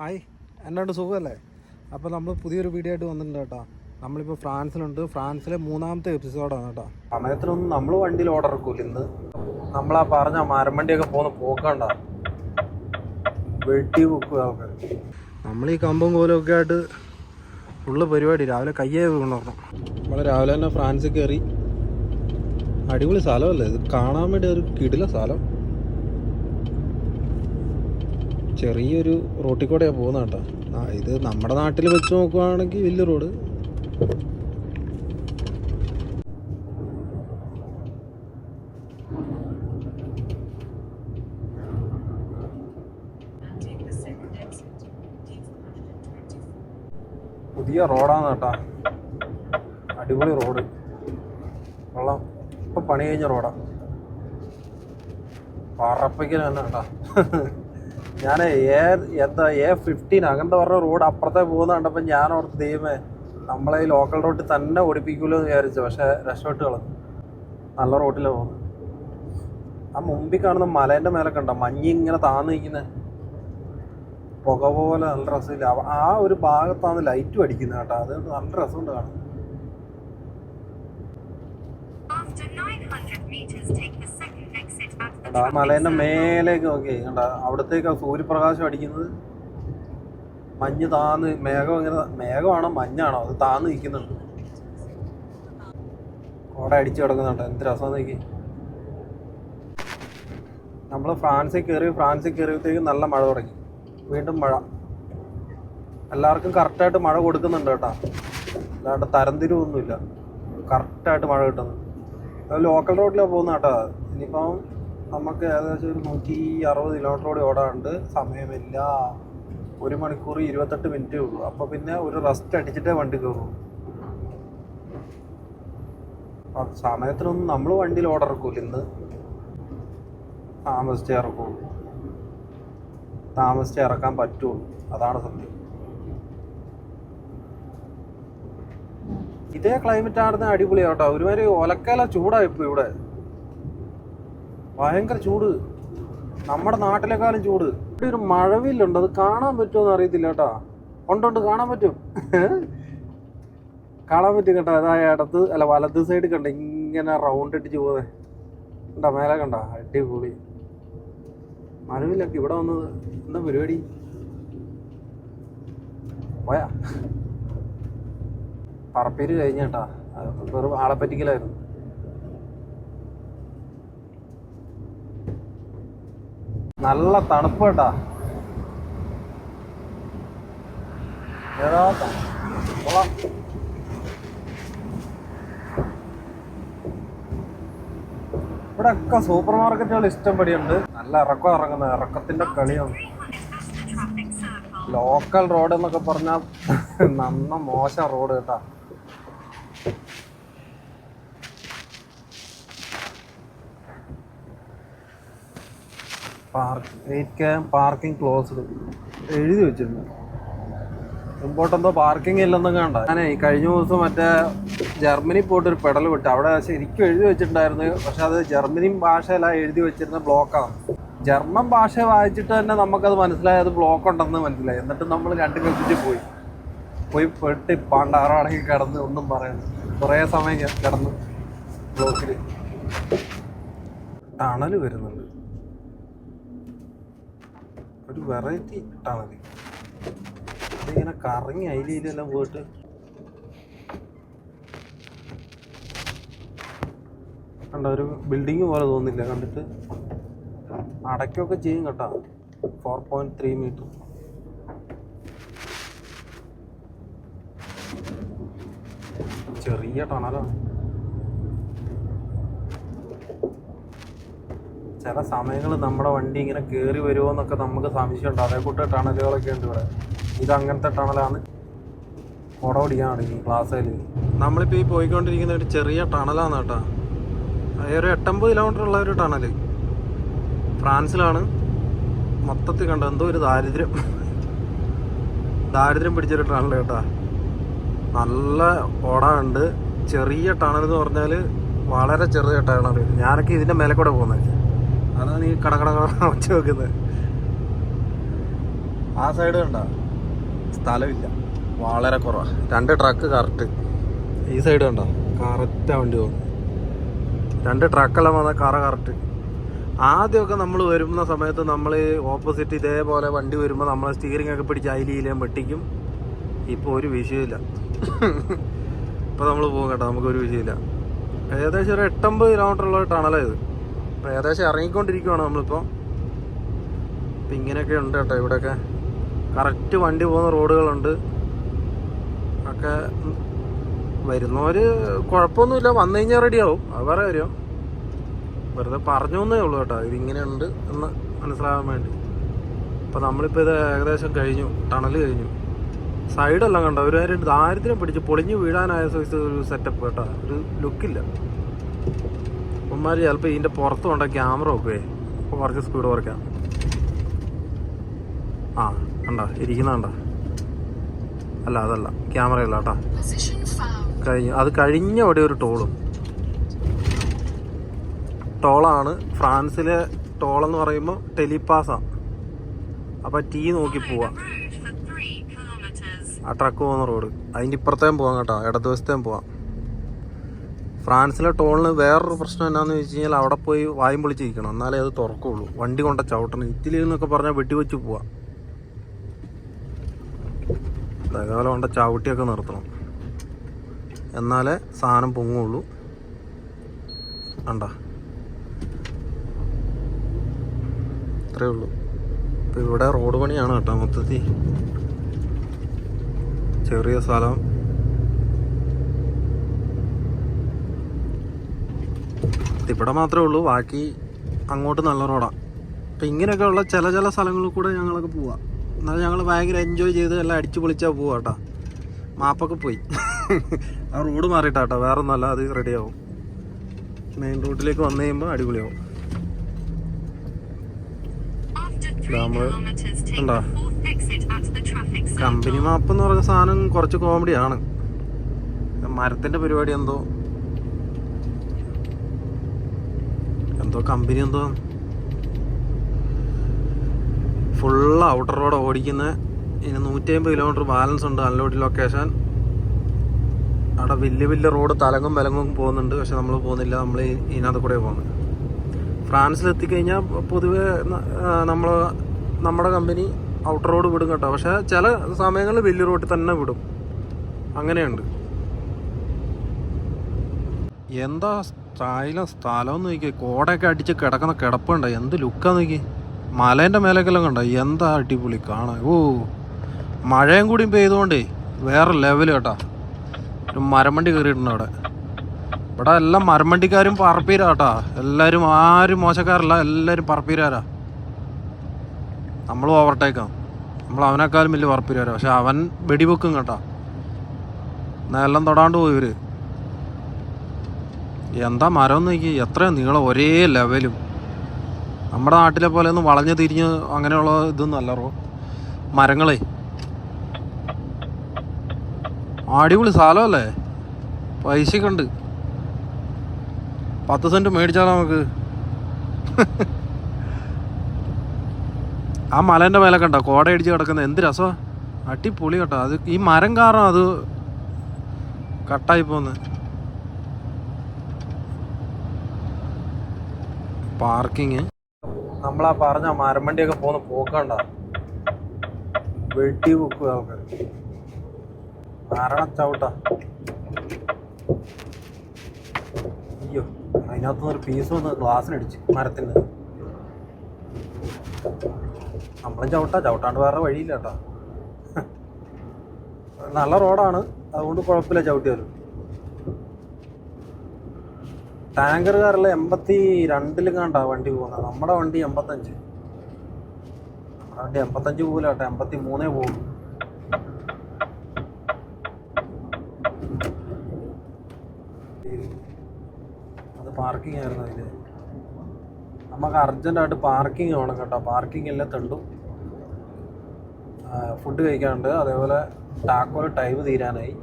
Hi എന്നോട് സുഖമല്ലേ? അപ്പോൾ നമ്മൾ പുതിയൊരു വീഡിയോ ആയിട്ട് വന്നിട്ടുണ്ട് കേട്ടോ. നമ്മളിപ്പോൾ ഫ്രാൻസിലുണ്ട്. ഫ്രാൻസിലെ മൂന്നാമത്തെ എപ്പിസോഡാണ് കേട്ടോ. സമയത്തിനൊന്നും നമ്മൾ വണ്ടിയിൽ ഓർഡർ ഇറക്കൂല ഇന്ന്. നമ്മളാ പറഞ്ഞ മരമണ്ടിയൊക്കെ പോകുന്ന പോക്കണ്ട. വെട്ടി വെക്കുക ആൾക്കാർ നമ്മൾ ഈ കമ്പും കോലൊക്കെ ആയിട്ട് ഫുള്ള് പരിപാടി. രാവിലെ കയ്യേ വീണോർണം നമ്മൾ രാവിലെ തന്നെ ഫ്രാൻസിൽ കയറി അടിപൊളി സ്ഥലമല്ലേ ഇത്? കാണാൻ വേണ്ടി ഒരു കിടില സ്ഥലം. ചെറിയൊരു റോട്ടിൽ കൂടെയാണ് പോകുന്നത് കേട്ടോ. ആ ഇത് നമ്മുടെ നാട്ടിൽ വെച്ച് നോക്കുവാണെങ്കിൽ വലിയ റോഡ്. പുതിയ റോഡാണ് കേട്ടാ. അടിപൊളി റോഡ്. കൊള്ളാം ഇപ്പം പണി കഴിഞ്ഞ റോഡാ. പറപ്പിക്കൽ തന്നെ കേട്ടാ. ഞാൻ എ എന്താ എ ഫിഫ്റ്റീൻ അങ്ങനത്തെ പറഞ്ഞ റോഡ് അപ്പുറത്തെ പോകുന്ന കണ്ടപ്പോൾ ഞാൻ ഓർത്ത് ദൈവമേ നമ്മളെ ഈ ലോക്കൽ റോഡിൽ തന്നെ ഓടിപ്പിക്കുമല്ലോ എന്ന് വിചാരിച്ചു. പക്ഷെ രക്ഷപ്പെട്ട് നല്ല റോഡിലാണ് പോകുന്നത് ആ മുമ്പിൽ കാണുന്ന മലേന്റെ മേലെ കണ്ടോ? മഞ്ഞ് ഇങ്ങനെ താന്ന് നിൽക്കുന്നത് പുക പോലെ നല്ല രസമില്ല. ആ ഒരു ഭാഗത്താണ് ലൈറ്റും അടിക്കുന്നത് കേട്ടോ. അത് നല്ല രസമുണ്ട് കാണാൻ. After 900 meters, take the ആ മലേന്റെ മേലേക്ക് നോക്കി കണ്ട? അവിടത്തേക്ക് ആ സൂര്യപ്രകാശം അടിക്കുന്നത്. മഞ്ഞ് താന്ന് മേഘം ഇങ്ങനെ മേഘമാണോ മഞ്ഞാണോ? അത് താന്ന് നിൽക്കുന്നുണ്ട്. കോട അടിച്ചു കിടക്കുന്നുണ്ട്. എന്ത് രസം നോക്കി നമ്മൾ ഫ്രാൻസിൽ കയറി ഫ്രാൻസിൽ കയറിയപ്പോഴത്തേക്കും നല്ല മഴ തുടങ്ങി. വീണ്ടും മഴ. എല്ലാവർക്കും കറക്റ്റായിട്ട് മഴ കൊടുക്കുന്നുണ്ട് കേട്ടോ. അല്ലാണ്ട് തരംതിരിവൊന്നുമില്ല. കറക്റ്റായിട്ട് മഴ കിട്ടുന്നു. ലോക്കൽ റോഡിലാണ് പോകുന്ന കേട്ടോ. ഇനിയിപ്പം നമുക്ക് ഏകദേശം ഒരു നൂറ്റി അറുപത് കിലോമീറ്റർ ഓടാനുണ്ട് സമയമില്ല. ഒരു മണിക്കൂർ ഇരുപത്തെട്ട് മിനിറ്റേ ഉള്ളൂ. അപ്പോൾ പിന്നെ ഒരു റെസ്റ്റ് അടിച്ചിട്ടേ വണ്ടി കയറുള്ളൂ. സമയത്തിനൊന്നും നമ്മൾ വണ്ടിയിൽ ഓർഡർ ഇറക്കൂല ഇന്ന് താമസിച്ചേ ഇറക്കുള്ളൂ താമസിച്ചേ ഇറക്കാൻ പറ്റുള്ളൂ. അതാണ് സത്യം. ഇതേ ക്ലൈമറ്റ് ആടുന്ന അടിപൊളിയാട്ടോ. ഒരുമാതിരി ഒലക്കല ചൂടായിപ്പോ ഇവിടെ. ഭയങ്കര ചൂട്. നമ്മുടെ നാട്ടിലെക്കാളും ചൂട്. ഇവിടെ ഒരു മഴവില്ലുണ്ട്. അത് കാണാൻ പറ്റുമോ അറിയത്തില്ല കേട്ടാ. ഉണ്ടുണ്ട് കാണാൻ പറ്റും. കാണാൻ പറ്റും കേട്ടോ. അതാ ഇടത്ത് അല്ല വലത് സൈഡ് കണ്ട? ഇങ്ങനെ റൗണ്ട് ഇട്ടിച്ച് പോകുന്നത് കണ്ട? മേലെ കണ്ട? അടിപൊളി. മഴവില്ലൊക്കെ ഇവിടെ വന്നത്. എന്താ പരിപാടി? പോയാ. പറപ്പേര് കഴിഞ്ഞ കേട്ടാ. വെറും ആളെ പറ്റിക്കലായിരുന്നു. നല്ല തണുപ്പ് കേട്ടാ. ഏതാ. ഇവിടെ ഒക്കെ സൂപ്പർ മാർക്കറ്റുകൾ ഇഷ്ടം പടിയുണ്ട്. നല്ല ഇറക്കം ഇറങ്ങുന്ന. ഇറക്കത്തിന്റെ കളിയാണ്. ലോക്കൽ റോഡ് എന്നൊക്കെ പറഞ്ഞാൽ നന്ന മോശം റോഡ് കേട്ടാ. പാർക്കിംഗ് ക്ലോസ്ഡ് എഴുതി വെച്ചിരുന്നു. മുമ്പോട്ടെന്തോ പാർക്കിംഗ് ഇല്ലെന്നും കണ്ട. ഞാനേ കഴിഞ്ഞ ദിവസം മറ്റേ ജർമ്മനി പോയിട്ട് ഒരു പെടൽ വിട്ടു. അവിടെ ശരിക്കും എഴുതി വെച്ചിട്ടുണ്ടായിരുന്നു. പക്ഷെ അത് ജർമ്മനി ഭാഷയിലാണ് എഴുതി വെച്ചിരുന്ന ബ്ലോക്കാണ് ജർമ്മൻ ഭാഷ വായിച്ചിട്ട് തന്നെ നമുക്കത് മനസ്സിലായി. അത് ബ്ലോക്ക് ഉണ്ടെന്ന് മനസ്സിലായി. എന്നിട്ട് നമ്മൾ രണ്ടും കൽപ്പിച്ച് പോയി. പോയി പെട്ട് പാണ്ടാറാണെങ്കിൽ കിടന്ന് ഒന്നും പറയുന്നു കുറേ സമയം കിടന്നു ബ്ലോക്കിൽ ടണൽ വരുന്നുണ്ട്. ഒരു വെറൈറ്റി ഇട്ടാണത് അതിങ്ങനെ കറങ്ങി അതിലെല്ലാം പോയിട്ട്. കണ്ട ഒരു ബിൽഡിങ് പോലെ തോന്നില്ല കണ്ടിട്ട് അടയ്ക്കൊക്കെ ചെയ്യും കേട്ടോ. ഫോർ പോയിന്റ് ത്രീ മീറ്റർ ചെറിയ ടണലാണ് ചില സമയങ്ങൾ നമ്മുടെ വണ്ടി ഇങ്ങനെ കയറി വരുമോ എന്നൊക്കെ നമുക്ക് സംശയമുണ്ട്. അതേ കൂട്ട് ടണലുകളൊക്കെ ഉണ്ട് ഇവിടെ. ഇത് അങ്ങനത്തെ ടണലാണ്. കുട ഈ ക്ലാസ്സിൽ നമ്മളിപ്പോൾ ഈ പോയിക്കൊണ്ടിരിക്കുന്ന ഒരു ചെറിയ ടണലാണ് കേട്ടോ. ഒരു എട്ടമ്പത് കിലോമീറ്റർ ഉള്ള ഒരു ടണൽ ഫ്രാൻസിലാണ്. മൊത്തത്തിൽ കണ്ട എന്തോ ഒരു ദാരിദ്ര്യം. ദാരിദ്ര്യം പിടിച്ചൊരു ടണൽ കേട്ടോ. നല്ല ഓടാനുണ്ട് ചെറിയ ടണൽ എന്ന് പറഞ്ഞാൽ വളരെ ചെറിയ ടണൽ ഞാനൊക്കെ ഇതിന്റെ മേലെ കൂടെ പോകുന്നത്. അതാണ് ഈ കട കട വെച്ച് വെക്കുന്നത് ആ സൈഡ് കണ്ട? സ്ഥലമില്ല. വളരെ കുറവാ. രണ്ട് ട്രക്ക് കറക്റ്റ് ഈ സൈഡ് കണ്ടോ? കറക്റ്റാ വണ്ടി പോകും രണ്ട് ട്രക്കെല്ലാം വന്ന കറ കറക്റ്റ് ആദ്യമൊക്കെ നമ്മൾ വരുന്ന സമയത്ത് നമ്മൾ ഓപ്പോസിറ്റ് ഇതേപോലെ വണ്ടി വരുമ്പോൾ നമ്മൾ സ്റ്റിയറിംഗ് ഒക്കെ പിടിച്ച് അയിലിയിലേയും വെട്ടിക്കും. ഇപ്പോൾ ഒരു വിഷയമില്ല. ഇപ്പോൾ നമ്മൾ പോകും കേട്ടോ നമുക്കൊരു വിഷയമില്ല. ഏകദേശം ഒരു എട്ടമ്പത് കിലോമീറ്ററുള്ള ടണലാണ് ഇത്. അപ്പോൾ ഏകദേശം ഇറങ്ങിക്കൊണ്ടിരിക്കുവാണ് നമ്മളിപ്പോൾ അപ്പം ഇങ്ങനെയൊക്കെ ഉണ്ട് കേട്ടോ ഇവിടെയൊക്കെ. കറക്റ്റ് വണ്ടി പോകുന്ന റോഡുകളുണ്ട്. ഒക്കെ വരുന്നവർ കുഴപ്പമൊന്നുമില്ല. വന്നു കഴിഞ്ഞാൽ റെഡിയാവും അത് വേറെ കാര്യം. വെറുതെ പറഞ്ഞു എന്നേ ഉള്ളൂ കേട്ടോ. ഇതിങ്ങനെയുണ്ട് എന്ന് മനസ്സിലാകാൻ വേണ്ടി. അപ്പം നമ്മളിപ്പോൾ ഇത് ഏകദേശം കഴിഞ്ഞു. ടണൽ കഴിഞ്ഞു. സൈഡെല്ലാം കണ്ടോ? ഒരു ദാരിദ്ര്യം പിടിച്ച് പൊളിഞ്ഞു വീഴാനായ സൈസ് ഒരു സെറ്റപ്പ് കേട്ടോ. ഒരു ലുക്കില്ല ഉമ്മാർ ചിലപ്പോൾ ഇതിന്റെ പുറത്ത് കൊണ്ട ക്യാമറ ഒക്കെ കുറച്ച് സ്പീഡ് കുറയ്ക്കാം. ആ കണ്ട? ഇരിക്കുന്ന കണ്ട? അല്ല അതല്ല. ക്യാമറയല്ല കേട്ടോ. കേട്ടാ കഴിഞ്ഞു. അത് കഴിഞ്ഞ അവിടെ ഒരു ടോളും ടോളാണ് ഫ്രാൻസിലെ ടോളെന്ന് പറയുമ്പോൾ ടെലിപാസാണ് അപ്പോൾ ടീ നോക്കി പോവാം. ആ ട്രക്ക് പോകുന്ന റോഡ് അതിന്റെ ഇപ്പുറത്തേം പോവാം കേട്ടോ. ഇടതുവശത്തേം പോവാം. ഫ്രാൻസിലെ ടോളിന് വേറൊരു പ്രശ്നം എന്നാന്ന് വെച്ച് കഴിഞ്ഞാൽ അവിടെ പോയി വായും പൊളിച്ചിരിക്കണം. എന്നാലേ അത് തുറക്കുള്ളൂ. വണ്ടി കൊണ്ട ചവിട്ടണം. ഇറ്റലിയിൽ നിന്നൊക്കെ പറഞ്ഞാൽ വെട്ടിവെച്ച് പോവാം. തകാലം കൊണ്ട ചവിട്ടിയൊക്കെ നിർത്തണം. എന്നാലേ സാധനം പൊങ്ങുള്ളൂ. കണ്ട? അത്രേ ഉള്ളൂ. ഇപ്പം ഇവിടെ റോഡ് പണിയാണ് കേട്ടോ മൊത്തത്തിൽ. ചെറിയ സ്ഥലം. ഇവിടെ മാത്രമേ ഉള്ളൂ ബാക്കി അങ്ങോട്ട് നല്ല റോഡാണ് അപ്പം ഇങ്ങനെയൊക്കെ ഉള്ള ചില ചില സ്ഥലങ്ങളിൽ കൂടെ ഞങ്ങളൊക്കെ പോവാം. എന്നാൽ ഞങ്ങൾ ഭയങ്കര എൻജോയ് ചെയ്ത് എല്ലാം അടിച്ചു പൊളിച്ചാൽ പോവാ കേട്ടോ മാപ്പൊക്കെ പോയി. ആ റോഡ് മാറിയിട്ടാട്ടോ വേറെ ഒന്നല്ല അത് റെഡിയാവും മെയിൻ റൂട്ടിലേക്ക് വന്നു കഴിയുമ്പോൾ അടിപൊളിയാവും. കമ്പനി മാപ്പ് എന്ന് പറഞ്ഞ സാധനം കുറച്ച് കോമഡിയാണ് മരത്തിന്റെ പരിപാടി എന്തോ. എന്തോ കമ്പനി എന്തോ ഫുൾ ഔട്ടർ റോഡ് ഓടിക്കുന്ന. ഇനി നൂറ്റി അമ്പത് കിലോമീറ്റർ ബാലൻസ് ഉണ്ട് അൺലോഡ് ലൊക്കേഷൻ അവിടെ വലിയ വലിയ റോഡ് തലങ്ങും വിലങ്ങും പോകുന്നുണ്ട്. പക്ഷെ നമ്മൾ പോകുന്നില്ല. നമ്മൾ ഇതിനകത്ത് കൂടെ പോകുന്നത് ഫ്രാൻസിൽ എത്തിക്കഴിഞ്ഞാൽ പൊതുവെ നമ്മൾ നമ്മുടെ കമ്പനി ഔട്ടർ റോഡ് വിടും കേട്ടോ. പക്ഷെ ചില സമയങ്ങളിൽ വലിയ റോഡിൽ തന്നെ വിടും. അങ്ങനെയുണ്ട്. എന്താ സ്റ്റൈലും സ്ഥലം നോക്കി. കോടയൊക്കെ അടിച്ച് കിടക്കുന്ന കിടപ്പുണ്ട് എന്ത് ലുക്കാ നോക്കി. മലേന്റെ മേലേക്കെല്ലാം കണ്ട? എന്താ അടിപൊളി കാണാൻ. ഓ മഴയും കൂടി പെയ്തുകൊണ്ടേ വേറെ ലെവൽ കേട്ടാ. ഒരു മരമണ്ടി കയറിയിട്ടുണ്ട് അവിടെ. ഇവിടെ എല്ലാം മരമണ്ടിക്കാരും പറപ്പീരാ കേട്ടാ എല്ലാവരും ആരും മോശക്കാരല്ല എല്ലാവരും പറപ്പീരാരാ. നമ്മൾ ഓവർടേക്കാം നമ്മൾ അവനേക്കാളും വലിയ പറപ്പീരാരാ. പക്ഷെ അവൻ വെടിവെക്കും കേട്ടാ. എല്ലാം തൊടാണ്ട് പോയി ഇവർ. എന്താ മരം നോക്കി എത്രയും നീളം ഒരേ ലെവലും നമ്മുടെ നാട്ടിലെ പോലെ ഒന്നും വളഞ്ഞു തിരിഞ്ഞ് അങ്ങനെയുള്ള ഇതൊന്നും അല്ല റോ മരങ്ങളെ. അടിപൊളി സ്ഥലമല്ലേ പൈസയൊക്കെ ഉണ്ട്. പത്ത് സെന്റ് മേടിച്ചാലോ നമുക്ക്? ആ മലേന്റെ മേലെ കണ്ടോ? കോട അടിച്ച് കിടക്കുന്ന എന്ത് രസമാണ് അടിപൊളി കേട്ടോ. അത് ഈ മരം കാരണം അത് കട്ടായി പോന്ന്. പാർക്കിങ്. നമ്മളാ പറഞ്ഞ മരമണ്ടിയൊക്കെ പോകുന്ന പോക്കണ്ട. വെട്ടി വെക്കുക ആൾക്കാർ മരണ ചവിട്ട അയ്യോ അതിനകത്തുനിന്ന് ഒരു പീസ് വന്ന് ഗ്ലാസ്സിനടിച്ച് മരത്തിന് നമ്മളും ചവിട്ടാ ചവിട്ടാണ്ട് വേറെ വഴിയില്ല കേട്ടോ. നല്ല റോഡാണ് അതുകൊണ്ട് കുഴപ്പമില്ല ചവിട്ടിയാലും. ടാങ്കറുകാരല്ല എൺപത്തി രണ്ടിലും കണ്ടാ വണ്ടി പോകുന്നത്? നമ്മുടെ വണ്ടി എൺപത്തഞ്ച്. വണ്ടി എൺപത്തഞ്ച് പോകില്ല കേട്ടോ എൺപത്തി മൂന്നേ പോകും അത് പാർക്കിംഗ് ആയിരുന്നു അതിൽ. നമുക്ക് അർജന്റായിട്ട് പാർക്കിംഗ് വേണം കേട്ടോ. പാർക്കിംഗ് എല്ലാം തണ്ടു. ഫുഡ് കഴിക്കാനുണ്ട്. അതേപോലെ ടാക്കോൽ ടൈം തീരാനായി.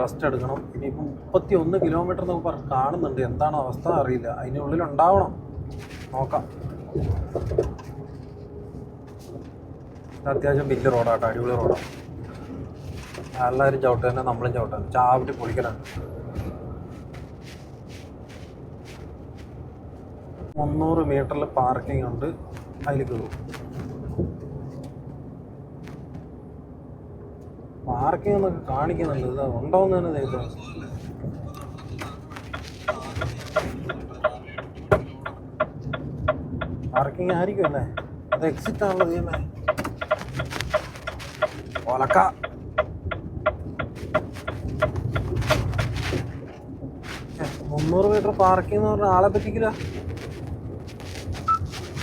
റെസ്റ്റ് എടുക്കണം. ഇനി മുപ്പത്തി ഒന്ന് കിലോമീറ്റർ നമുക്ക് പറഞ്ഞു കാണുന്നുണ്ട്. എന്താണ് അവസ്ഥ അറിയില്ല. അതിനുള്ളിൽ ഉണ്ടാവണം നോക്കാം അത്യാവശ്യം വലിയ റോഡാട്ടോ അടിപൊളി റോഡാണ് എല്ലാവരും ചവിട്ട് തന്നെ നമ്മളും ചവിട്ടാൻ ചാവിട്ട് പൊളിക്കലാണ് മുന്നൂറ് മീറ്ററിൽ പാർക്കിംഗ് ഉണ്ട്. അതിൽ കയറും പാർക്കിംഗ് എന്നൊക്കെ കാണിക്കുന്നുണ്ട്. ഇത് ഉണ്ടോന്ന് തന്നെ ദൈവം. പാർക്കിംഗ് ആയിരിക്കും അല്ലേ? അത് എക്സിറ്റ് ആണല്ലോ ദൈവമേ. ഒലക്ക. മുന്നൂറ് മീറ്റർ പാർക്കിംഗ് എന്ന് പറഞ്ഞാൽ ആളെ പറ്റിക്കില്ല.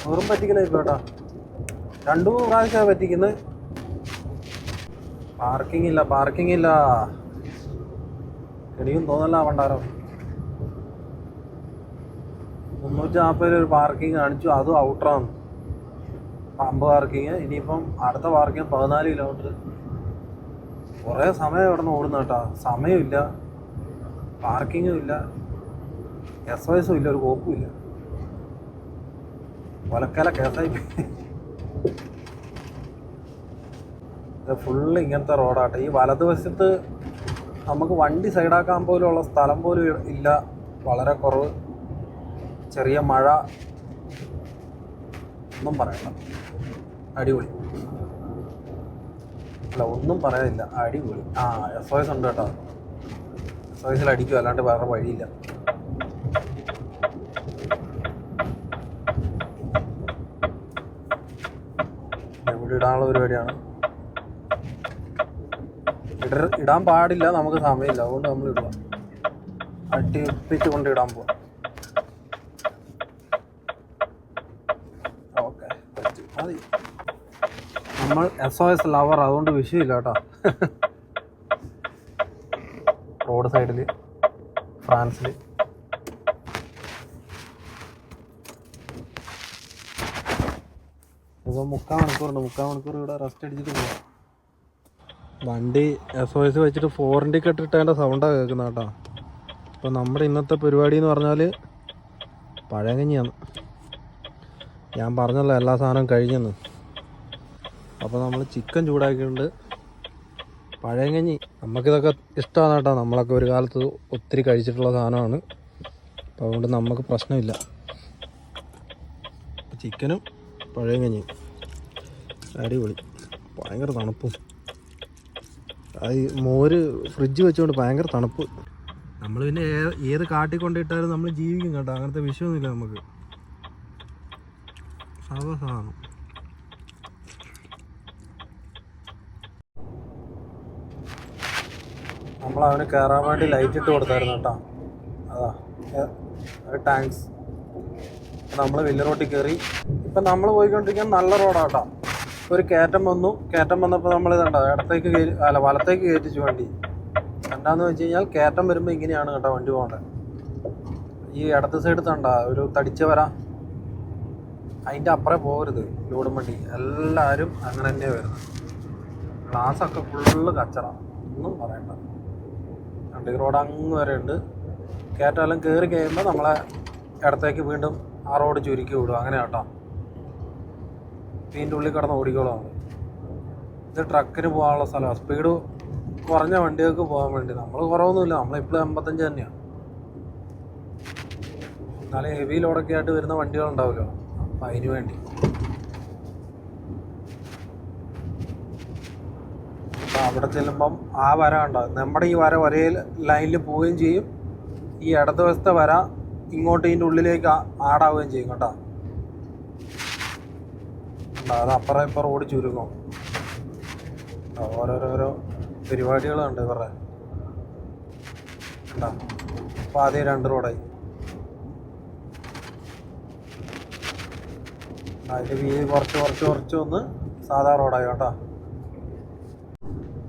വെറും പറ്റിക്കില്ല ഇപ്പോട്ടാ രണ്ടു മൂന്ന് പ്രാവശ്യമാണ് പറ്റിക്കുന്നത് പാർക്കിംഗ് ഇല്ല പാർക്കിംഗ് ഇല്ല എനിക്കും തോന്നല്ല പണ്ടാരം മുന്നൂറ്റി നാൽപ്പതിൽ ഒരു പാർക്കിംഗ് കാണിച്ചു അതും ഔട്ടറാണ് പമ്പ് പാർക്കിങ് ഇനിയിപ്പം അടുത്ത പാർക്കിംഗ് പതിനാല് കിലോമീറ്റർ. കുറേ സമയം ഇവിടെ നിന്ന് ഓടുന്ന കേട്ടോ. സമയമില്ല പാർക്കിങ്ങും ഇല്ല. എസ് എസും ഇല്ല ഒരു കോപ്പും ഇല്ല. ഒലക്കല കേസായി ഇത് ഫുള്ള് ഇങ്ങനത്തെ റോഡാട്ടെ ഈ വലതുവശത്ത് നമുക്ക് വണ്ടി സൈഡാക്കാൻ പോലുള്ള സ്ഥലം പോലും ഇല്ല. വളരെ കുറവ്. ചെറിയ മഴ. ഒന്നും പറയണ്ട. അടിപൊളി. അല്ല ഒന്നും പറയാനില്ല. അടിപൊളി. ആ എസ് ഒ എസ് ഉണ്ട് കേട്ടോ. എസ് ഒ എസിൽ അടിക്കും. അല്ലാണ്ട് വേറെ വഴിയില്ല. എവിടെ ഇടാനുള്ള പരിപാടിയാണ്. ഇടാൻ പാടില്ല നമുക്ക് സമയമില്ല. അതുകൊണ്ട് നമ്മൾ ഇടുക. അടിപ്പിച്ച് കൊണ്ട് ഇടാൻ പോവാം. ഓക്കെ മതി. നമ്മൾ എസ് ഒ എസ് ലവർ അതുകൊണ്ട് വിഷയമില്ല കേട്ടോ. റോഡ് സൈഡിൽ ഫ്രാൻസിൽ ഇപ്പോൾ മുക്കാൽ മണിക്കൂറുണ്ട്. മുക്കാൽ മണിക്കൂർ ഇവിടെ റെസ്റ്റ് അടിച്ചിട്ട് പോവാം. വണ്ടി എസ് ഒ എസ് വെച്ചിട്ട് ഫോറിന്റെ കെട്ടിട്ടതിന്റെ സൗണ്ടാണ് കേൾക്കുന്നത് കേട്ടോ. അപ്പോൾ നമ്മുടെ ഇന്നത്തെ പരിപാടി എന്ന് പറഞ്ഞാൽ പഴങ്കഞ്ഞിയാണ് ഞാൻ പറഞ്ഞല്ലോ എല്ലാ സാധനവും കഴിഞ്ഞെന്ന്. അപ്പോൾ നമ്മൾ ചിക്കൻ ചൂടാക്കിയിട്ടുണ്ട്. പഴങ്കഞ്ഞി നമുക്കിതൊക്കെ ഇഷ്ടമാണ് കേട്ടോ. നമ്മളൊക്കെ ഒരു കാലത്ത് ഒത്തിരി കഴിച്ചിട്ടുള്ള സാധനമാണ്. അപ്പോൾ അതുകൊണ്ട് നമുക്ക് പ്രശ്നമില്ല. ചിക്കനും പഴങ്കഞ്ഞിയും അടിപൊളി. ഭയങ്കര തണുപ്പും. അത് ഈ മോര് ഫ്രിഡ്ജ് വെച്ചുകൊണ്ട് ഭയങ്കര തണുപ്പ്. നമ്മൾ പിന്നെ ഏത് കാട്ടിൽ കൊണ്ടിട്ടാലും നമ്മൾ ജീവിക്കും കേട്ടോ. അങ്ങനത്തെ വിഷയമൊന്നുമില്ല നമുക്ക്. സാധാ സാധനം നമ്മൾ അവന് കയറാൻ വേണ്ടി ലൈറ്റ് ഇട്ട് കൊടുത്തായിരുന്നു കേട്ടോ. അതാ. ടാങ്ക്സ് നമ്മൾ വില്ല റോട്ടിൽ കയറി ഇപ്പം നമ്മൾ പോയിക്കൊണ്ടിരിക്കുന്നത് നല്ല റോഡാട്ടോ ഒരു കയറ്റം വന്നു. കയറ്റം വന്നപ്പോൾ നമ്മൾ കണ്ടോ ഇടത്തേക്ക് കയറി അല്ല വലത്തേക്ക് കയറ്റിച്ചു വണ്ടി. കണ്ടാന്ന് വെച്ച് കഴിഞ്ഞാൽ കയറ്റം വരുമ്പോൾ ഇങ്ങനെയാണ് കേട്ടോ വണ്ടി പോകേണ്ടത് ഈ ഇടത്ത് സൈഡ് തണ്ട ഒരു തടിച്ച വര. അതിന്റെ അപ്പുറം പോകരുത് ലോഡും വണ്ടി. എല്ലാവരും അങ്ങനെ തന്നെ വരുന്നത്. ഗ്ലാസ്സൊക്കെ ഫുള്ള് കച്ചറ. ഒന്നും പറയണ്ട. രണ്ട് റോഡ് അങ്ങ് വരെ ഉണ്ട്. കയറ്റമെല്ലാം കയറി കഴിയുമ്പോൾ നമ്മളെ ഇടത്തേക്ക് വീണ്ടും ആ റോഡ് ചുരുക്കി വിടും. അങ്ങനെ കേട്ടോ. ഇതിന്റെ ഉള്ളിൽ കിടന്ന് ഓടിക്കോളാം. ഇത് ട്രക്കിന് പോകാനുള്ള സ്ഥലമാണ് സ്പീഡ് കുറഞ്ഞ വണ്ടികൾക്ക് പോകാൻ വേണ്ടി. നമ്മൾ കുറവൊന്നുമില്ല. നമ്മളിപ്പോഴും എൺപത്തഞ്ച് തന്നെയാണ് എന്നാലും ഹെവി ലോഡൊക്കെ ആയിട്ട് വരുന്ന വണ്ടികളുണ്ടാവുമല്ലോ അപ്പം അതിന് വേണ്ടി. അവിടെ ചെല്ലുമ്പം ആ വര ഉണ്ടാവും നമ്മുടെ ഈ വര ഒരേ ലൈനിൽ പോവുകയും ചെയ്യും. ഈ ഇടത് വശത്തെ വര ഇങ്ങോട്ട് ഇതിന്റെ ഉള്ളിലേക്ക് ആടാവുകയും ചെയ്യും കേട്ടോ? അത് അപ്പുറം ഇപ്പം റോഡ് ചുരുങ്ങും. ഓരോരോരോ പരിപാടികളുണ്ട് ഇവരുടെ. കണ്ടോ? അപ്പോൾ ആദ്യം രണ്ട് റോഡായി. അതിന്റെ വീതി കുറച്ച് കുറച്ച് കുറച്ച് ഒന്ന് സാധാ റോഡായി കേട്ടോ.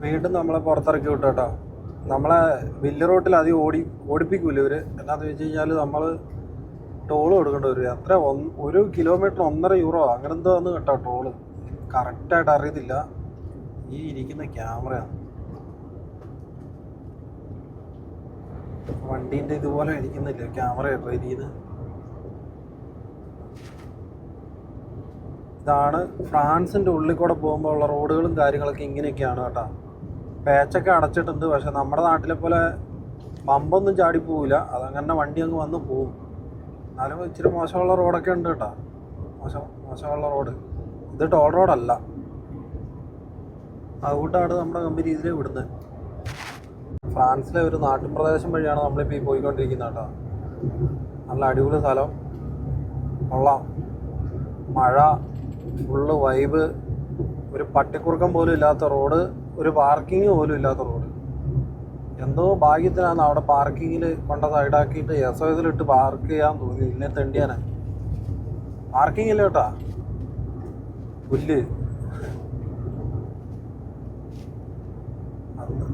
വീണ്ടും നമ്മളെ പുറത്തിറക്കി വിട്ടു കേട്ടോ. നമ്മളെ വലിയ റോട്ടിൽ അധികം ഓടി ഓടിപ്പിക്കൂല ഇവർ എന്നാന്ന് വെച്ച് കഴിഞ്ഞാൽ നമ്മൾ ടോൾ കൊടുക്കേണ്ടി വരും. എത്ര ഒരു കിലോമീറ്റർ ഒന്നര യൂറോ അങ്ങനെ എന്തോ ആണ് കേട്ടോ ടോൾ കറക്റ്റായിട്ട് അറിയത്തില്ല. ഈ ഇരിക്കുന്ന ക്യാമറയാണ് വണ്ടീന്റെ ഇതുപോലെ ഇരിക്കുന്നില്ല? ക്യാമറ ഇരിക്കുന്നത് ഇതാണ് ഫ്രാൻസിന്റെ ഉള്ളിൽ കൂടെ പോകുമ്പോൾ ഉള്ള റോഡുകളും കാര്യങ്ങളൊക്കെ ഇങ്ങനെയൊക്കെയാണ് കേട്ടോ. പേച്ചൊക്കെ അടച്ചിട്ടുണ്ട്. പക്ഷെ നമ്മുടെ നാട്ടിലെ പോലെ പമ്പൊന്നും ചാടി പോവില്ല. അതങ്ങനെ വണ്ടി അങ്ങ് വന്ന് പോവും. എന്നാലും ഇച്ചിരി മോശമുള്ള റോഡൊക്കെ ഉണ്ട് കേട്ടോ. മോശം മോശമുള്ള റോഡ്. ഇത് ടോൾ റോഡല്ല. അതുകൊണ്ടാണ് നമ്മുടെ കമ്പനി ഇതിലെ വിടുന്നത്. ഫ്രാൻസിലെ ഒരു നാട്ടുപ്രദേശം വഴിയാണ് നമ്മളിപ്പോൾ ഈ പോയിക്കൊണ്ടിരിക്കുന്നത് കേട്ടോ. നല്ല അടിപൊളി സ്ഥലം. കൊള്ളാം. മഴ ഫുള്ള് വൈബ് ഒരു പട്ടിക്കുറുക്കം പോലും ഇല്ലാത്ത റോഡ്. ഒരു പാർക്കിംഗ് പോലും ഇല്ലാത്ത റോഡ്. എന്തോ ഭാഗ്യത്തിനാണ് അവിടെ പാർക്കിങ്ങിൽ കൊണ്ട സൈഡാക്കിയിട്ട് എസ് ഇതിലിട്ട് പാർക്ക് ചെയ്യാൻ തോന്നി ഇന്നെ തെണ്ടിയാനെ പാർക്കിംഗ് ഇല്ല കേട്ടാ. പുല്ല്.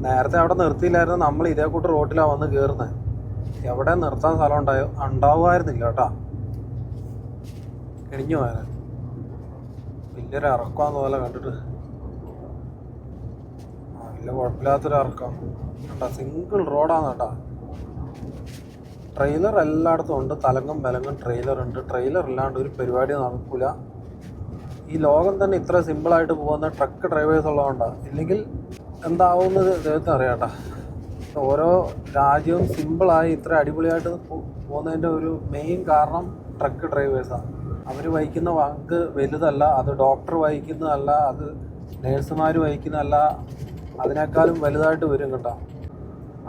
നേരത്തെ അവിടെ നിർത്തിയില്ലായിരുന്നു. നമ്മൾ ഇതേ കൂട്ട് റോട്ടിലാണ് വന്ന് കയറുന്നത് എവിടെ നിർത്താൻ സ്ഥലം ഉണ്ടായോ ഉണ്ടാവുമായിരുന്നില്ല കേട്ടാ. കഴിഞ്ഞു പോയാൽ വലിയൊരു ഇറക്കാന്ന് പോലെ കണ്ടിട്ട്. വലിയ കുഴപ്പമില്ലാത്തൊരു കേട്ടാ സിംഗിൾ റോഡാണ് കേട്ടാ ട്രെയിലർ എല്ലായിടത്തും ഉണ്ട്. തലങ്ങും ബലങ്ങും ട്രെയിലർ ഉണ്ട്. ട്രെയിലർ ഇല്ലാണ്ട് ഒരു പരിപാടി നടക്കൂല. ഈ ലോകം തന്നെ ഇത്ര സിമ്പിളായിട്ട് പോകുന്ന ട്രക്ക് ഡ്രൈവേഴ്സ് ഉള്ളതുകൊണ്ടാണ് ഇല്ലെങ്കിൽ എന്താവുന്നത് ദൈവത്തിന് അറിയാട്ടാ. ഓരോ രാജ്യവും സിമ്പിളായി ഇത്ര അടിപൊളിയായിട്ട് പോകുന്നതിന്റെ ഒരു മെയിൻ കാരണം ട്രക്ക് ഡ്രൈവേഴ്സാണ് അവർ വഹിക്കുന്ന വാക്ക് വലുതല്ല. അത് ഡോക്ടർ വഹിക്കുന്നതല്ല. അത് നേഴ്സുമാർ വഹിക്കുന്നതല്ല. അതിനേക്കാളും വലുതായിട്ട് വരും കേട്ടോ.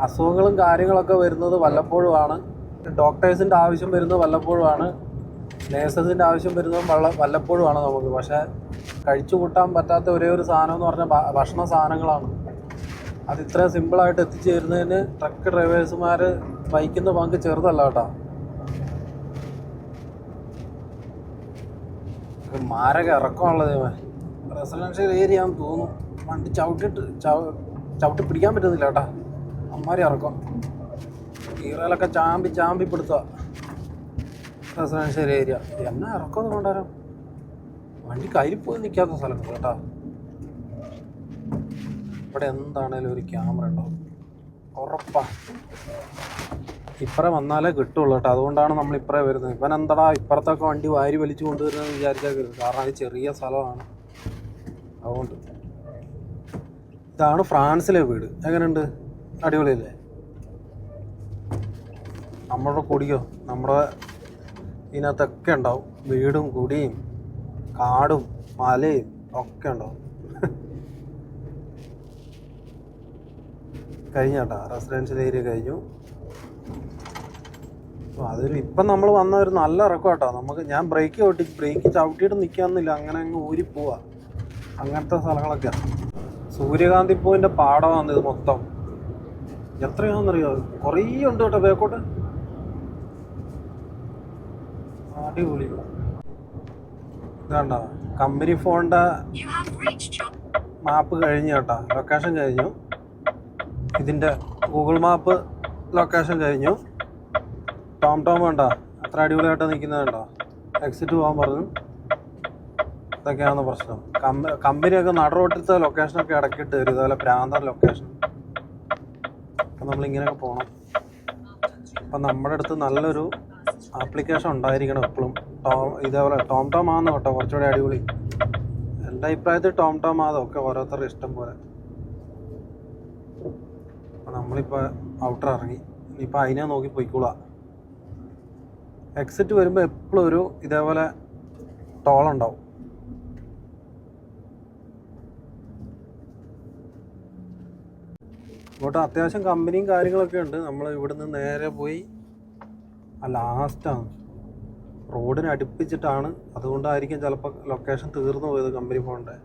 അസുഖങ്ങളും കാര്യങ്ങളൊക്കെ വരുന്നത് വല്ലപ്പോഴുമാണ്. ഡോക്ടേഴ്സിന്റെ ആവശ്യം വരുന്നത് വല്ലപ്പോഴുമാണ്. നേഴ്സസിന്റെ ആവശ്യം വരുന്നതും വല്ല വല്ലപ്പോഴുമാണ് നമുക്ക്. പക്ഷേ കഴിച്ചു കൂട്ടാൻ പറ്റാത്ത ഒരേ ഒരു സാധനം എന്ന് പറഞ്ഞാൽ ഭക്ഷണ സാധനങ്ങളാണ്. അത് ഇത്ര സിമ്പിളായിട്ട് എത്തിച്ചേരുന്നതിന് ട്രക്ക് ഡ്രൈവേഴ്സുമാർ വഹിക്കുന്ന പങ്ക് ചെറുതല്ല കേട്ടോ. മാരക ഇറക്കമുള്ളത് റെസിഡൻഷ്യൽ ഏരിയ ആണെന്ന് തോന്നുന്നു. വണ്ടി ചവിട്ടിട്ട് ചവ- ചവിട്ടി പിടിക്കാൻ പറ്റുന്നില്ല കേട്ടാ. അമ്മാരി ഇറക്കം. ഈറലൊക്കെ ചാമ്പി ചാമ്പി പിടുത്തുക റെസിഡൻഷ്യൽ ഏരിയ. എന്നാ ഇറക്കം കൊണ്ടുവരാം വണ്ടി കയ്യിൽ പോയി നിൽക്കാത്ത സ്ഥലങ്ങൾ കേട്ടാ. ഇവിടെ എന്താണേലും ഒരു ക്യാമറ ഉണ്ടാവും. ഉറപ്പാ. ഇപ്പറേ വന്നാലേ കിട്ടുള്ളൂ കേട്ടോ. അതുകൊണ്ടാണ് നമ്മൾ ഇപ്പറേ വരുന്നത്. ഇവൻ എന്താടാ ഇപ്പുറത്തൊക്കെ വണ്ടി വാരി വലിച്ചു കൊണ്ടുവരുന്നത് വിചാരിച്ചാൽ കാരണം അത് ചെറിയ സ്ഥലമാണ്. അതുകൊണ്ട്. ഇതാണ് ഫ്രാൻസിലെ വീട്. എങ്ങനെയുണ്ട്? അടിപൊളിയല്ലേ? നമ്മുടെ കൊടിയോ നമ്മുടെ ഇതിനകത്തൊക്കെ ഉണ്ടാവും. വീടും കുടിയും കാടും മലയും ഒക്കെ ഉണ്ടാവും. കഴിഞ്ഞ കേട്ടോ. റെസിഡൻഷ്യൽ ഏരിയ കഴിഞ്ഞു. അതൊരു ഇപ്പം നമ്മൾ വന്ന ഒരു നല്ല ഇറക്കം കേട്ടോ. നമുക്ക് ഞാൻ ബ്രേക്ക് ചവിട്ടി ബ്രേക്ക് ചവിട്ടിയിട്ട് നിൽക്കാമെന്നില്ല അങ്ങനെ അങ്ങ് ഊരി പോവാ അങ്ങനത്തെ സ്ഥലങ്ങളൊക്കെ സൂര്യകാന്തി പൂവിന്റെ പാടമാണ് ഇത് മൊത്തം. എത്രയാണെന്നറിയോ? കുറേ ഉണ്ട് കേട്ടോ ബേക്കോട്ട്. അടിപൊളി. ഇതാണ്ട കമ്പനി ഫോണിന്റെ മാപ്പ് കഴിഞ്ഞു കേട്ടോ ലൊക്കേഷൻ കഴിഞ്ഞു. ഇതിന്റെ ഗൂഗിൾ മാപ്പ് ലൊക്കേഷൻ കഴിഞ്ഞു. ടോം ടോം വേണ്ട അത്ര അടിപൊളിയായിട്ട് നിൽക്കുന്നത് കണ്ടോ? എക്സിറ്റ് പോകാൻ പറഞ്ഞു. ഇതൊക്കെയാണ് പ്രശ്നം? കമ്പ കമ്പനിയൊക്കെ നട റോട്ടിലത്തെ ലൊക്കേഷനൊക്കെ ഇടക്കിട്ട് തരും ഇതുപോലെ പ്രാന്തർ ലൊക്കേഷൻ അപ്പം നമ്മളിങ്ങനെയൊക്കെ പോകണം അപ്പം നമ്മുടെ അടുത്ത് നല്ലൊരു ആപ്ലിക്കേഷൻ ഉണ്ടായിരിക്കണം എപ്പോഴും ടോം ഇതേപോലെ ടോം ടോം ആണെന്ന് കേട്ടോ കുറച്ചുകൂടി അടിപൊളി. എന്റെ അഭിപ്രായത്തിൽ ടോം ടോം അതൊക്കെ ഓരോരുത്തരുടെ ഇഷ്ടം പോലെ. അപ്പം നമ്മളിപ്പോൾ ഔട്ടർ ഇറങ്ങി. ഇനിയിപ്പോൾ അതിനെ നോക്കി പോയിക്കോളാം എക്സിറ്റ് വരുമ്പോൾ എപ്പോഴും ഒരു ഇതേപോലെ ടോളുണ്ടാവും ഇങ്ങോട്ട് അത്യാവശ്യം കമ്പനിയും കാര്യങ്ങളൊക്കെ ഉണ്ട്. നമ്മൾ ഇവിടുന്ന് നേരെ പോയി ആ ലാസ്റ്റാണ് റോഡിന് അടുപ്പിച്ചിട്ടാണ് അതുകൊണ്ടായിരിക്കും ചിലപ്പോൾ ലൊക്കേഷൻ തീർന്നു പോയത് കമ്പനി പോകണ്ടേ.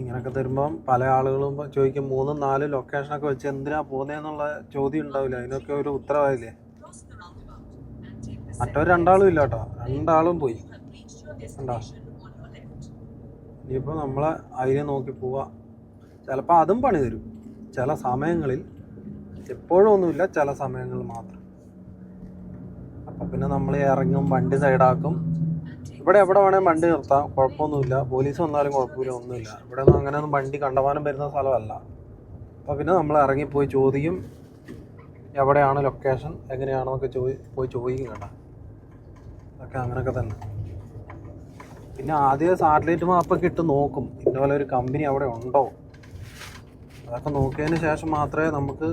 ഇങ്ങനെയൊക്കെ തരുമ്പം പല ആളുകളും ചോദിക്കും മൂന്നും നാലും ലൊക്കേഷനൊക്കെ വെച്ച് എന്തിനാ പോകുന്നതെന്നുള്ള ചോദ്യം ഉണ്ടാവില്ല. അതിനൊക്കെ ഒരു ഉത്തരവായില്ലേ മറ്റവർ രണ്ടാളും ഇല്ല കേട്ടോ. രണ്ടാളും പോയി. ഇനിയിപ്പോൾ നമ്മളെ അതിനെ നോക്കി പോവുക ചിലപ്പോൾ അതും പണി തരും. ചില സമയങ്ങളിൽ എപ്പോഴും ഒന്നുമില്ല ചില സമയങ്ങളിൽ മാത്രം. അപ്പം പിന്നെ നമ്മൾ ഇറങ്ങും വണ്ടി സൈഡാക്കും. ഇവിടെ എവിടെ വേണേൽ വണ്ടി നിർത്താം കുഴപ്പമൊന്നുമില്ല പോലീസ് വന്നാലും കുഴപ്പമില്ല ഒന്നുമില്ല. ഇവിടെ ഒന്നും അങ്ങനെയൊന്നും വണ്ടി കണ്ടമാനം വരുന്ന സ്ഥലമല്ല. അപ്പോൾ പിന്നെ നമ്മൾ ഇറങ്ങിപ്പോയി ചോദിക്കും എവിടെയാണ് ലൊക്കേഷൻ എങ്ങനെയാണെന്നൊക്കെ ചോദി പോയി ചോദിക്കും കേട്ടോ. അതൊക്കെ അങ്ങനെയൊക്കെ തന്നെ. പിന്നെ ആദ്യം സാറ്റലൈറ്റ് മാപ്പൊക്കെ ഇട്ട് നോക്കും. ഇതുപോലെ ഒരു കമ്പനി അവിടെ ഉണ്ടോ? അതൊക്കെ നോക്കിയതിന് ശേഷം മാത്രമേ നമുക്ക്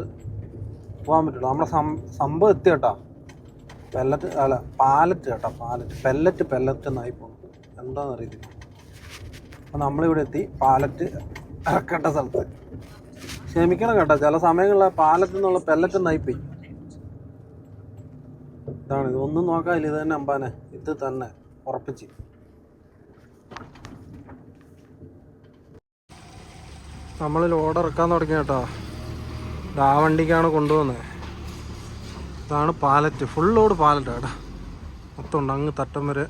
പോകാൻ പറ്റുള്ളൂ. നമ്മുടെ സംഭവം എത്തി കേട്ടാ. പെല്ലറ്റ് അല്ല പാലറ്റ് കേട്ടോ പാലറ്റ് പെല്ലറ്റ് പെല്ലറ്റ് എന്നായി പോകുന്നു എന്താണെന്ന് അറിയത്തില്ല. അപ്പം നമ്മളിവിടെ എത്തി പാലറ്റ് ഇറക്കേണ്ട സ്ഥലത്ത്. ക്ഷമിക്കണം കേട്ടോ ചില സമയങ്ങളിൽ പാലറ്റ് എന്നുള്ള പെല്ലറ്റ് എന്നായി പോയി. ഇതാണ് ഇതൊന്നും നോക്കാനില്ല. ഇത് തന്നെ അമ്പാനെ ഇത് തന്നെ ഉറപ്പിച്ച്. നമ്മൾ ലോഡ് ഇറക്കാൻ തുടങ്ങി കേട്ടോ. ആ വണ്ടിക്കാണ് കൊണ്ടുവന്നത് ഇതാണ് പാലറ്റ് ഫുൾ ലോഡ് പാലറ്റ് കേട്ടോ. മൊത്തം ഉണ്ട്. അങ്ങ് തട്ടം വരെ.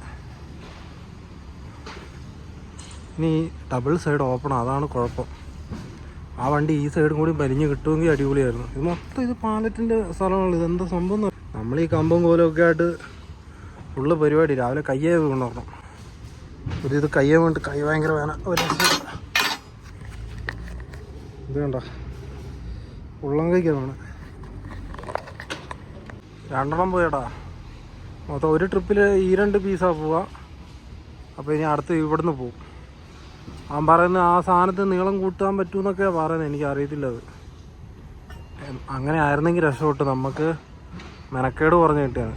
ഇനി ഡബിൾ സൈഡ് ഓപ്പൺ അതാണ് കുഴപ്പം. ആ വണ്ടി ഈ സൈഡും കൂടി വലിഞ്ഞ് കിട്ടുമെങ്കിൽ അടിപൊളിയായിരുന്നു. ഇത് മൊത്തം ഇത് പാലറ്റിന്റെ സ്ഥലമാണ് എന്താ സംഭവം? നമ്മൾ ഈ കമ്പും കോലമൊക്കെ ആയിട്ട് ഫുള്ള് പരിപാടി. രാവിലെ കയ്യേ കൊണ്ടുവരണം ഒരു ഇത് കയ്യേ വേണ്ടി കൈ ഭയങ്കര വേന ഒരു. ഇത് കണ്ട? ഉള്ളം കൈക്കാണ് രണ്ടെണ്ണം പോയടാ. മൊത്തം ഒരു ട്രിപ്പിൽ ഈ രണ്ട് പീസാണ് പോവുക അപ്പോൾ ഇനി അടുത്ത് ഇവിടുന്ന് പോവും. അവൻ പറയുന്നത് ആ സാധനത്തിന് നീളം കൂട്ടാൻ പറ്റുമെന്നൊക്കെയാണ് പറയുന്നത്. എനിക്ക് അറിയത്തില്ല അത് അങ്ങനെ ആയിരുന്നെങ്കിൽ രക്ഷപ്പെട്ടു. നമുക്ക് മെനക്കേട് പറഞ്ഞു കിട്ടിയാണ്.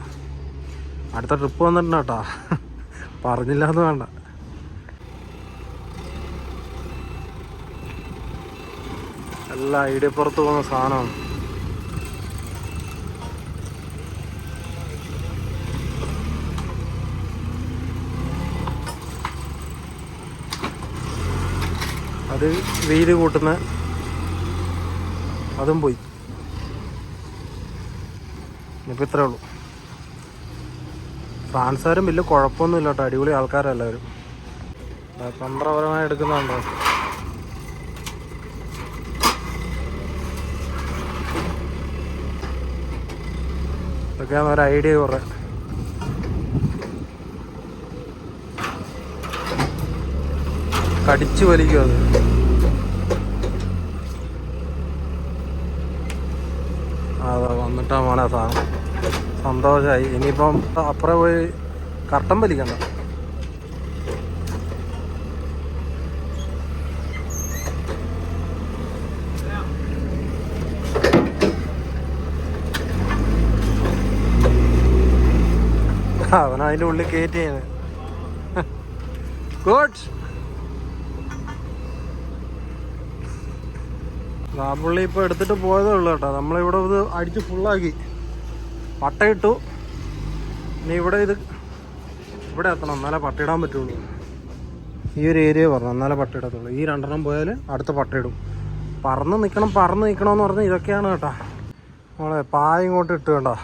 അടുത്ത ട്രിപ്പ് വന്നിട്ടുണ്ട് കേട്ടാ പറഞ്ഞില്ല എന്ന് വേണ്ട. എല്ലാം ഐഡിയ പുറത്ത് പോകുന്ന സാധനമാണ് അത് വെയിൽ കൂട്ടുന്ന അതും പോയി. ഇനിയിപ്പോൾ ഇത്രേ ഉള്ളൂ. ഫ്രാൻസുകാരും വലിയ കുഴപ്പമൊന്നുമില്ല കേട്ടോ. അടിപൊളി ആൾക്കാരെല്ലാവരും തന്ത്രപരമായി എടുക്കുന്നുണ്ടോ ഇതൊക്കെയാണ് ഒരു ഐഡിയ കുറേ. കടിച്ചു വലിക്കും അത്. അതാ വന്നിട്ടാ മോനെ സാധനം. സന്തോഷമായി ഇനിയിപ്പം അപ്പുറം പോയി കട്ടൻ വലിക്കണ്ട. അവൻ അതിന്റെ ഉള്ളിൽ കയറ്റിയാണ് ഗുഡ്. പുള്ളി ഇപ്പോൾ എടുത്തിട്ട് പോയതേ ഉള്ളൂ കേട്ടോ. നമ്മളിവിടെ ഇത് അടിച്ച് ഫുള്ളാക്കി പട്ടയിട്ടു ഇനി ഇവിടെ ഇത് ഇവിടെ എത്തണം. എന്നാലേ പട്ടയിടാൻ പറ്റുള്ളൂ. ഈ ഒരു ഏരിയ പറഞ്ഞു എന്നാലേ പട്ടയിടത്തുള്ളൂ ഈ രണ്ടെണ്ണം പോയാൽ അടുത്ത പട്ടയിടും പറന്ന് നിൽക്കണം പറന്ന് നിൽക്കണമെന്ന് പറഞ്ഞാൽ ഇതൊക്കെയാണ് കേട്ടോ. നമ്മളെ പായ ഇങ്ങോട്ട് ഇട്ട് കേട്ടോ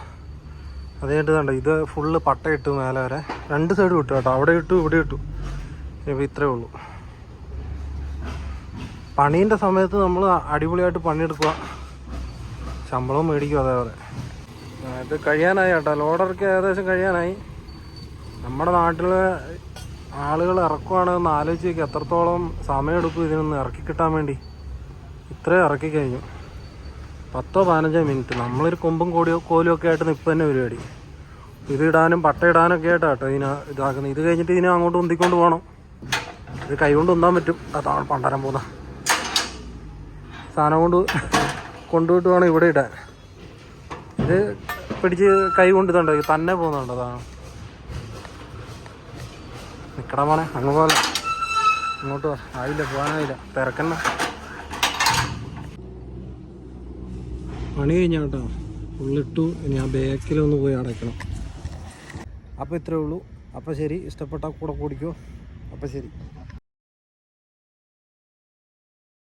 അത് കണ്ടോ ഇത് ഫുള്ള് പട്ടയിട്ട് മേലെ വരെ. രണ്ട് സൈഡും ഇട്ടു കേട്ടോ അവിടെ ഇട്ടു ഇവിടെ ഇട്ടു. ഇപ്പോൾ ഇത്രേ ഉള്ളൂ. പണീന്റെ സമയത്ത് നമ്മൾ അടിപൊളിയായിട്ട് പണിയെടുക്കുക ശമ്പളവും മേടിക്കും അതേപോലെ ഇത് കഴിയാനായി കേട്ടോ ലോഡർക്ക് ഏകദേശം കഴിയാനായി. നമ്മുടെ നാട്ടിലെ ആളുകൾ ഇറക്കുവാണെന്ന് ആലോചിച്ച് എത്രത്തോളം സമയമെടുക്കും ഇതിനൊന്ന് ഇറക്കി കിട്ടാൻ വേണ്ടി? ഇത്രയും ഇറക്കി കഴിഞ്ഞു. പത്തോ പതിനഞ്ചോ മിനിറ്റ്. നമ്മളൊരു കൊമ്പും കോടിയോ കോലും ഒക്കെ ആയിട്ട് നിൽപ്പ് തന്നെ പരിപാടി. ഇത് ഇടാനും പട്ട ഇടാനൊക്കെ ആയിട്ടാ കേട്ടോ ഇതിനെ ഇതാക്കുന്നത്. ഇത് കഴിഞ്ഞിട്ട് ഇതിനെ അങ്ങോട്ട് ഉന്തിക്കൊണ്ട് പോകണം ഇത് കൈ കൊണ്ട് ഉന്താൻ പറ്റും. അതാണ് പണ്ടരം പോകുന്ന സാധനം കൊണ്ട് കൊണ്ടുപോയിട്ട് വേണം ഇവിടെ ഇടാൻ. ഇത് പിടിച്ച് കൈ കൊണ്ട് ഇതുണ്ടോ? തന്നെ പോകുന്നുണ്ട് അതാണ്. നിക്കട മോനെ അങ്ങ് പോലെ അങ്ങോട്ട് വാ. ആയില്ല പോകാനായില്ല. തിരക്കണ്ട പണി കഴിഞ്ഞ കേട്ടോ ഉള്ളിട്ടു ആ ബാക്കിലൊന്ന് പോയി അടയ്ക്കണം. അപ്പോൾ ഇത്രേ ഉള്ളൂ. അപ്പോൾ ശരി ഇഷ്ടപ്പെട്ടാൽ കൂടെ കൂടിക്കോ അപ്പോൾ ശരി.